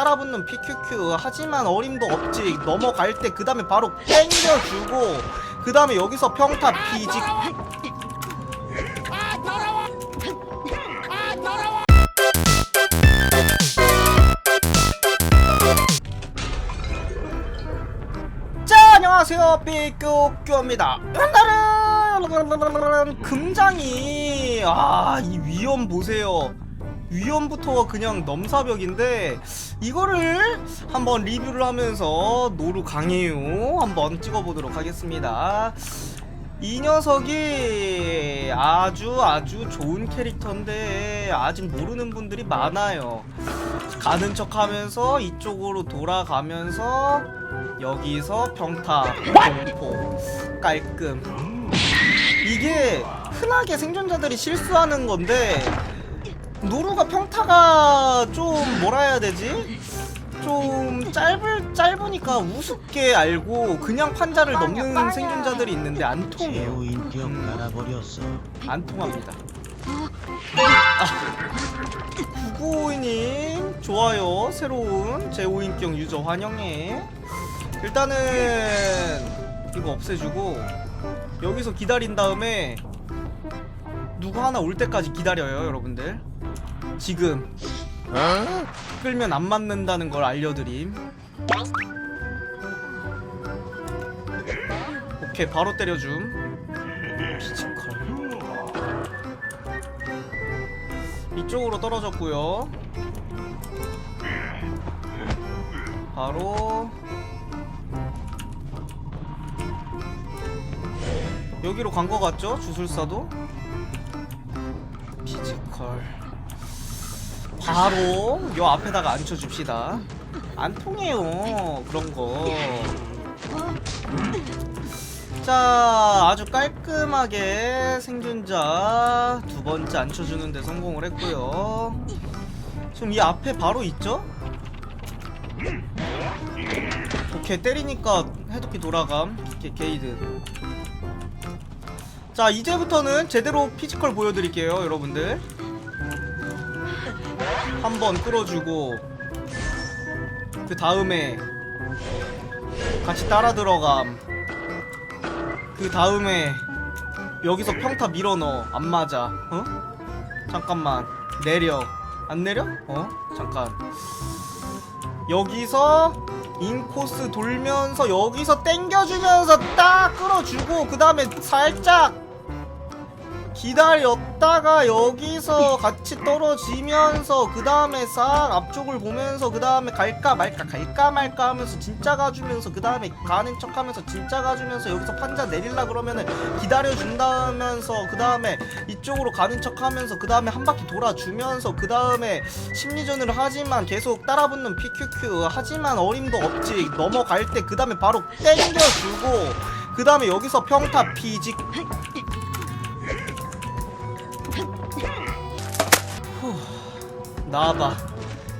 따라붙는 PQQ 하지만 어림도 없지. 넘어갈 때 그 다음에 바로 땡겨주고 그 다음에 여기서 평타 피직 자 안녕하세요. 삐꾸꾸입니다. 오늘은 금장이 아 이 위험 보세요 위험부터가 그냥 넘사벽인데 이거를 한번 리뷰를 하면서 노루 강해요. 한번 찍어보도록 하겠습니다. 이 녀석이 아주 아주 좋은 캐릭터인데 아직 모르는 분들이 많아요. 가는 척 하면서 이쪽으로 돌아가면서 여기서 평타 공포 깔끔. 이게 흔하게 생존자들이 실수하는 건데 노루가 평타가 좀 뭐라 해야 되지? 좀 짧을 짧으니까 우습게 알고 그냥 판자를 넘는 생존자들이 있는데 안 통해요. 제우 인격 갈아버렸어. 안 통합니다. 아, 995님 좋아요. 새로운 제5인격 유저 환영해. 일단은 이거 없애주고 여기서 기다린 다음에 누구 하나 올 때까지 기다려요, 여러분들. 지금 끌면 안 맞는다는 걸 알려드림. 오케이, 바로 때려줌. 피지컬. 이쪽으로 떨어졌고요. 바로 여기로 간 거 같죠? 주술사도 바로 요 앞에다가 앉혀줍시다. 안 통해요 그런 거. 자, 아주 깔끔하게 생존자 두 번째 앉혀주는데 성공을 했고요. 지금 이 앞에 바로 있죠? 오케이, 때리니까 해독기 돌아감. 게, 게이드. 자, 이제부터는 제대로 피지컬 보여드릴게요, 여러분들. 한 번 끌어주고, 그 다음에 같이 따라 들어감. 그 다음에 여기서 평타 밀어 넣어 안 맞아 어? 잠깐만 내려 안 내려? 어? 잠깐 여기서 인코스 돌면서 여기서 땡겨주면서 딱 끌어주고 그 다음에 살짝 기다렸다가 여기서 같이 떨어지면서 그 다음에 싹 앞쪽을 보면서 그 다음에 갈까 말까 갈까 말까 하면서 진짜 가주면서 그 다음에 가는 척 하면서 진짜 가주면서 여기서 판자 내릴라 그러면은 기다려준다면서 그 다음에 이쪽으로 가는 척 하면서 그 다음에 한 바퀴 돌아주면서 그 다음에 심리전을 하지만 계속 따라붙는 PQQ 하지만 어림도 없지. 넘어갈 때 그 다음에 바로 땡겨주고 그 다음에 여기서 평타 피직 나와봐.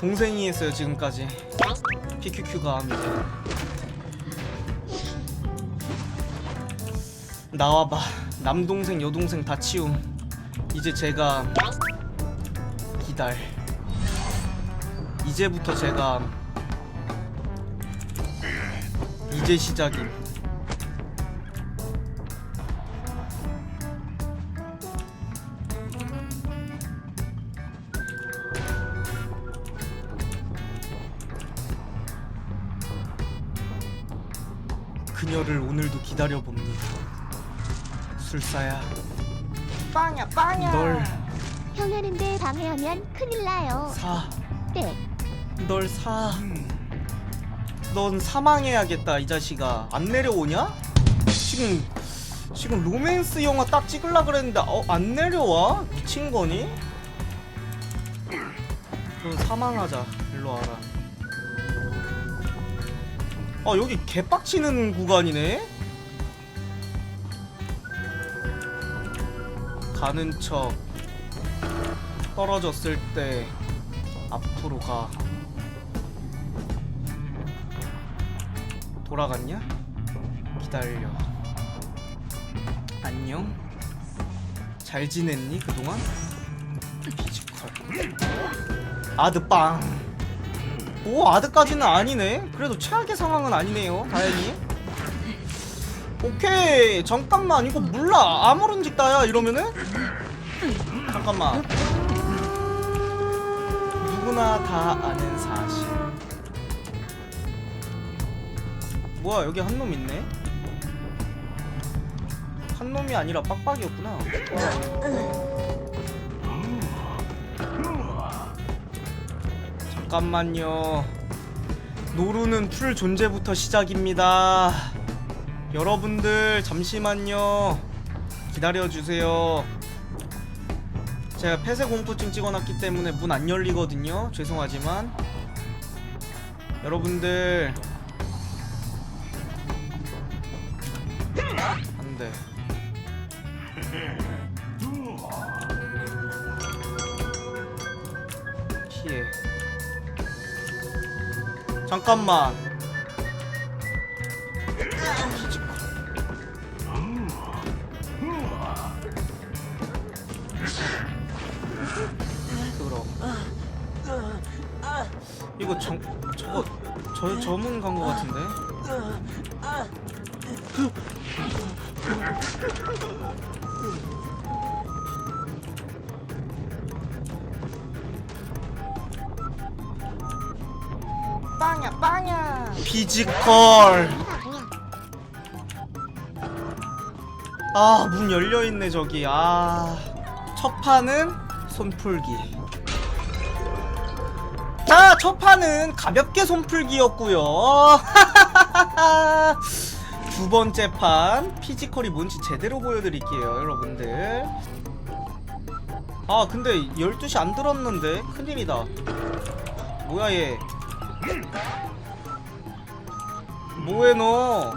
동생이 했어요 지금까지. PQQ가 합니다. 나와봐. 남동생 여동생 다 치움. 이제 제가 기다려 이제부터 제가 이제 시작임 그녀를 오늘도 기다려 봅니다 술사야 빵야 빵야 널 형하는데 방해하면 큰일 나요 사, 네 널 사. 넌 사망해야겠다 이 자식아. 안 내려오냐? 지금 지금 로맨스 영화 딱 찍으려 그랬는데 어 안 내려와? 미친 거니? 넌 사망하자. 일로 와라. 아 여기 개빡치는 구간이네. 가는 척 떨어졌을 때 앞으로 가. 돌아갔냐? 기다려. 안녕. 잘 지냈니 그동안? 피지컬. 아드빵. 오 아드까지는 아니네. 그래도 최악의 상황은 아니네요 다행히. 오케이 잠깐만 이거 몰라. 아무런 직다야 이러면은? 잠깐만. 누구나 다 아는 사실. 뭐야 여기 한 놈 있네? 한 놈이 아니라 빡빡이었구나 잠깐만요. 노루는 풀 존재부터 시작입니다. 여러분들 잠시만요. 기다려주세요. 제가 폐쇄 공포증 찍어놨기 때문에 문 안 열리거든요. 죄송하지만 여러분들 안돼. 잠깐만. 이거 정 저거 저 저문 간 거 같은데. 빵야. 피지컬. 아, 문 열려 있네 저기. 아. 첫 판은 손풀기. 자, 첫 판은 가볍게 손풀기였고요. 두 번째 판 피지컬이 뭔지 제대로 보여드릴게요, 여러분들. 아, 근데 12시 안 들었는데 큰일이다. 뭐야 얘? 뭐해 너?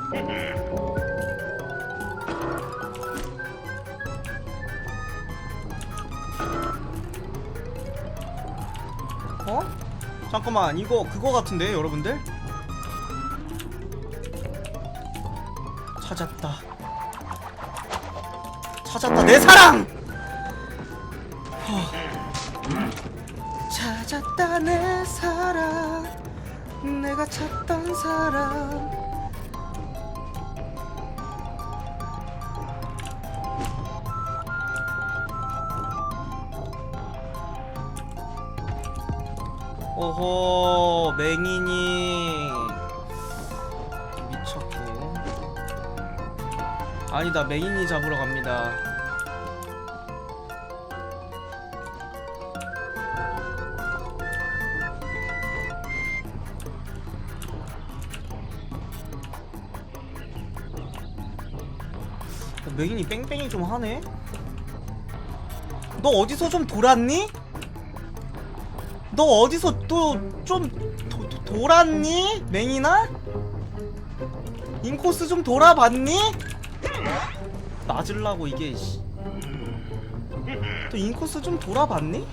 어? 잠깐만 이거 그거 같은데 여러분들? 찾았다 찾았다 내 사랑! 허. 찾았다 내 사랑 내가 찾던 사람 오호 맹인이. 미쳤고. 아니다 맹인이 잡으러 갑니다. 맹인이 뺑뺑이 좀 하네? 너 어디서 좀 돌았니? 너 어디서 또 좀 돌았니? 맹이나? 인코스 좀 돌아봤니? 맞으려고 이게 씨. 또 인코스 좀 돌아봤니?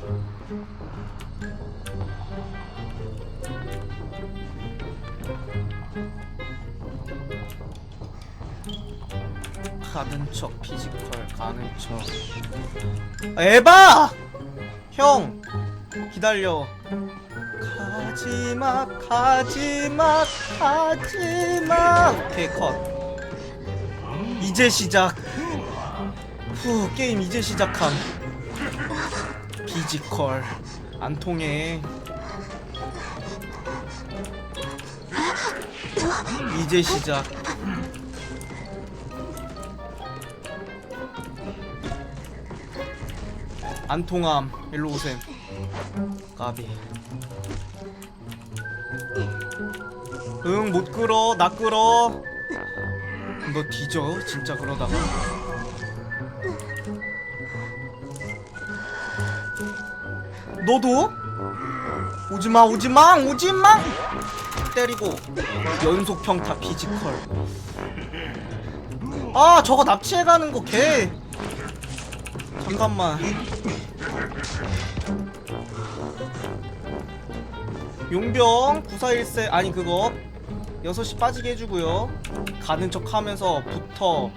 가는 척 피지컬 가는 척 에바! 형 기다려. 가지마 가지마 가지마. 오케이 컷. 이제 시작. 후 게임 이제 시작함. 피지컬. 안 통해. 이제 시작. 안 통함. 일로 오셈 까비. 응 못 끌어 나 끌어. 너 뒤져 진짜 그러다가. 너도? 오지마 오지마 오지마! 때리고 연속 평타 피지컬. 아 저거 납치해가는 거 개. 잠깐만 용병 941세 아니 그거 6시 빠지게 해주고요. 가는 척 하면서 붙어.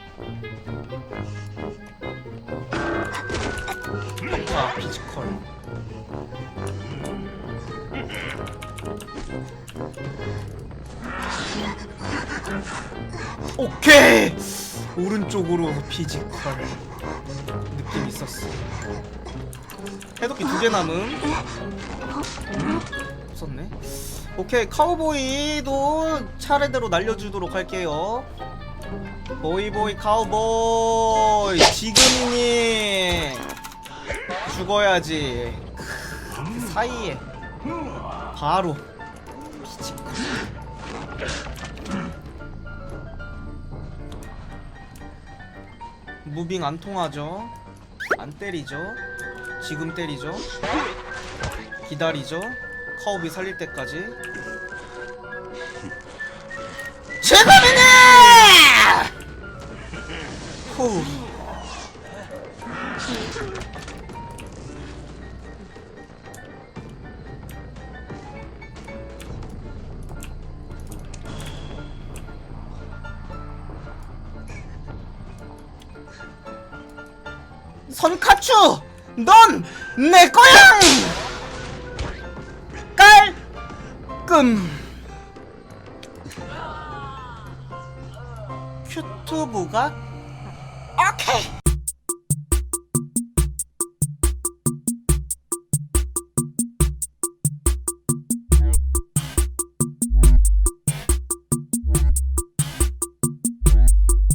자 피지컬. 오케이! 오른쪽으로 피지컬. 있었어. 해독기 두 개 남음 없었네. 오케이 카우보이도 차례대로 날려주도록 할게요. 보이보이 카우보이. 지금이니. 죽어야지. 그 사이에. 바로. 무빙 안 통하죠 안 때리죠? 지금 때리죠? 기다리죠? 카우비 살릴 때까지? 지금이니 후 선카추! 넌내 거야! 깔끔! 큐튜브가? 오케이